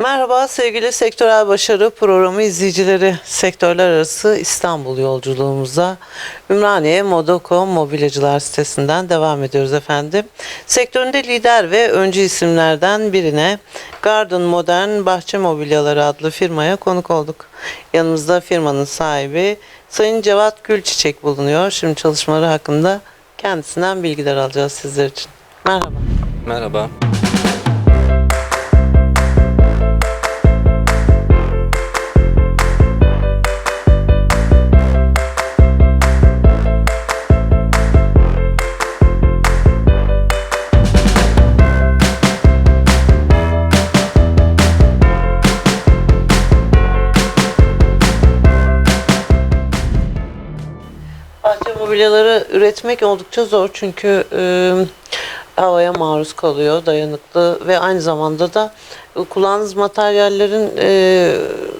Merhaba sevgili Sektörel Başarı Programı izleyicileri. Sektörler arası İstanbul yolculuğumuza Ümraniye Modoko Mobilyacılar sitesinden devam ediyoruz efendim. Sektöründe lider ve öncü isimlerden birine Garden Modern Bahçe Mobilyaları adlı firmaya konuk olduk. Yanımızda firmanın sahibi Sayın Cevat Gülçiçek bulunuyor. Şimdi çalışmaları hakkında kendisinden bilgiler alacağız sizler için. Merhaba. Merhaba. Mobilyaları üretmek oldukça zor çünkü e, havaya maruz kalıyor, dayanıklı ve aynı zamanda da kullandığınız materyallerin e,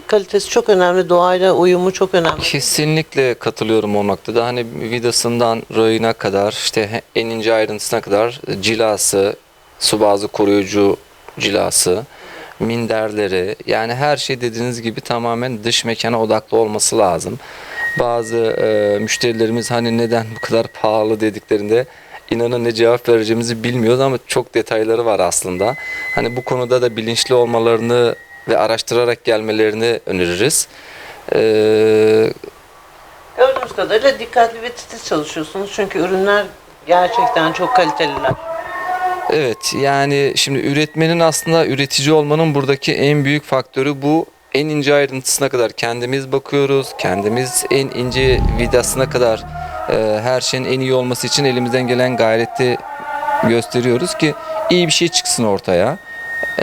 kalitesi çok önemli, doğayla uyumu çok önemli. Kesinlikle katılıyorum o noktada. Hani vidasından rayına kadar işte en ince ayrıntısına kadar cilası, su bazlı koruyucu cilası, minderleri yani her şey dediğiniz gibi tamamen dış mekana odaklı olması lazım. Bazı e, müşterilerimiz hani neden bu kadar pahalı dediklerinde inanın ne cevap vereceğimizi bilmiyoruz ama çok detayları var aslında. Hani bu konuda da bilinçli olmalarını ve araştırarak gelmelerini öneririz. Ee, Gördüğümüz kadarıyla dikkatli ve titiz çalışıyorsunuz çünkü ürünler gerçekten çok kaliteliler. Evet yani şimdi üretmenin aslında üretici olmanın buradaki en büyük faktörü bu. En ince ayrıntısına kadar kendimiz bakıyoruz. Kendimiz en ince vidasına kadar e, her şeyin en iyi olması için elimizden gelen gayreti gösteriyoruz ki iyi bir şey çıksın ortaya.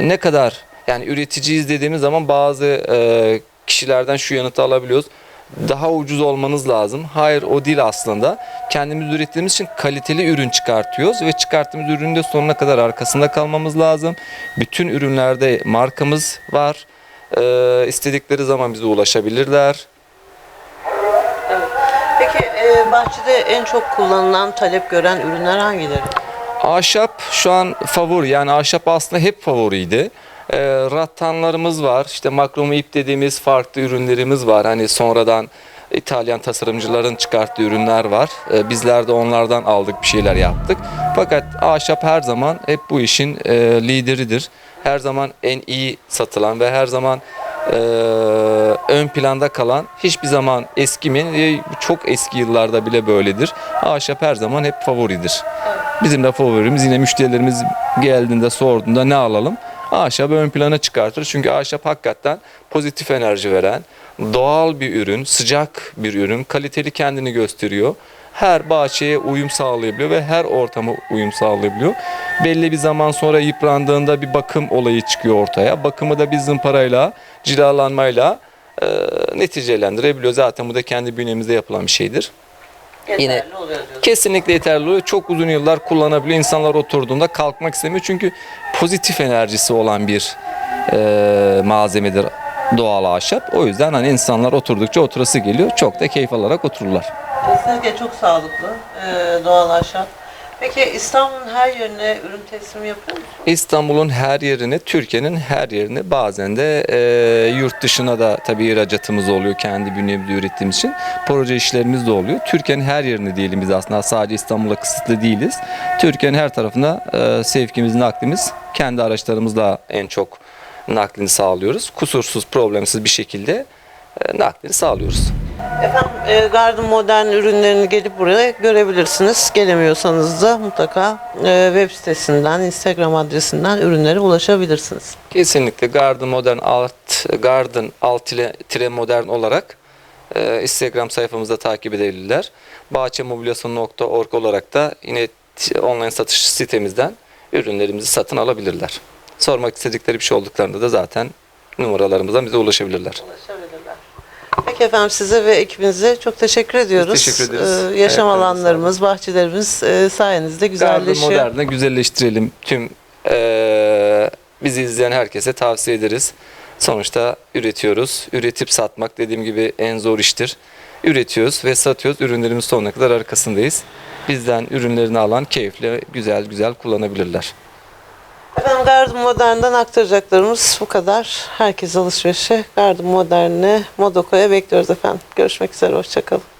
Ne kadar yani üreticiyiz dediğimiz zaman bazı e, kişilerden şu yanıtı alabiliyoruz. Daha ucuz olmanız lazım. Hayır o değil aslında. Kendimiz ürettiğimiz için kaliteli ürün çıkartıyoruz ve çıkarttığımız ürünün de sonuna kadar arkasında kalmamız lazım. Bütün ürünlerde markamız var. Ee, istedikleri zaman bize ulaşabilirler. Peki e, bahçede en çok kullanılan, talep gören ürünler hangileri? Ahşap şu an favori yani ahşap aslında hep favoriydi. Ee, rattanlarımız var işte makromu ip dediğimiz farklı ürünlerimiz var. Hani sonradan İtalyan tasarımcıların çıkarttığı ürünler var. Ee, bizler de onlardan aldık bir şeyler yaptık. Fakat ahşap her zaman hep bu işin e, lideridir. Her zaman en iyi satılan ve her zaman e, ön planda kalan hiçbir zaman eskimeyen e, çok eski yıllarda bile böyledir. Ahşap her zaman hep favoridir. Bizim de favorimiz yine müşterilerimiz geldiğinde sorduğunda ne alalım? Ahşap ön plana çıkartır. Çünkü ahşap hakikaten pozitif enerji veren, doğal bir ürün, sıcak bir ürün, kaliteli kendini gösteriyor. Her bahçeye uyum sağlayabiliyor ve her ortama uyum sağlayabiliyor. Belli bir zaman sonra yıprandığında bir bakım olayı çıkıyor ortaya. Bakımı da bir zımparayla, cilalanmayla e, neticelendirebiliyor. Zaten bu da kendi bünyemizde yapılan bir şeydir. Yine- Yeterli oluyor diyorsun. Kesinlikle yeterli oluyor. Çok uzun yıllar kullanabiliyor. İnsanlar oturduğunda kalkmak istemiyor. Çünkü pozitif enerjisi olan bir e, malzemedir doğal ahşap. O yüzden hani insanlar oturdukça oturası geliyor. Çok da keyif alarak otururlar. Kesinlikle çok sağlıklı, e, doğal ahşap. Peki İstanbul'un her yerine ürün teslimi yapıyor musunuz? İstanbul'un her yerine, Türkiye'nin her yerine bazen de e, yurt dışına da tabii ihracatımız oluyor kendi bünyemizde ürettiğimiz için. Proje işlerimiz de oluyor. Türkiye'nin her yerine diyelim biz aslında sadece İstanbul'a kısıtlı değiliz. Türkiye'nin her tarafına e, sevkimiz, naklimiz kendi araçlarımızla en çok naklini sağlıyoruz. Kusursuz, problemsiz bir şekilde e, naklini sağlıyoruz. Efendim e, Garden Modern ürünlerini gelip buraya görebilirsiniz. Gelemiyorsanız da mutlaka e, web sitesinden, Instagram adresinden ürünlere ulaşabilirsiniz. Kesinlikle Garden Modern Alt Garden alt tire, tire modern olarak e, Instagram sayfamızda takip edebilirler. bahçemobilyası.org olarak da yine online satış sitemizden ürünlerimizi satın alabilirler. Sormak istedikleri bir şey olduklarında da zaten numaralarımızdan bize ulaşabilirler. Ulaşabilirler. Peki efendim size ve ekibinize çok teşekkür ediyoruz. teşekkür ederiz. E, yaşam Ayaklarınıza alanlarımız, bahçelerimiz e, sayenizde güzelleşiyor. Modern'ı güzelleştirelim. Tüm e, bizi izleyen herkese tavsiye ederiz. Sonuçta üretiyoruz. Üretip satmak dediğim gibi en zor iştir. Üretiyoruz ve satıyoruz. Ürünlerimiz sonuna kadar arkasındayız. Bizden ürünlerini alan keyifle güzel güzel kullanabilirler. Efendim Garden Modern'den aktaracaklarımız bu kadar. Herkes alışverişe Garden Modern'e, Modoko'ya bekliyoruz efendim. Görüşmek üzere, hoşçakalın.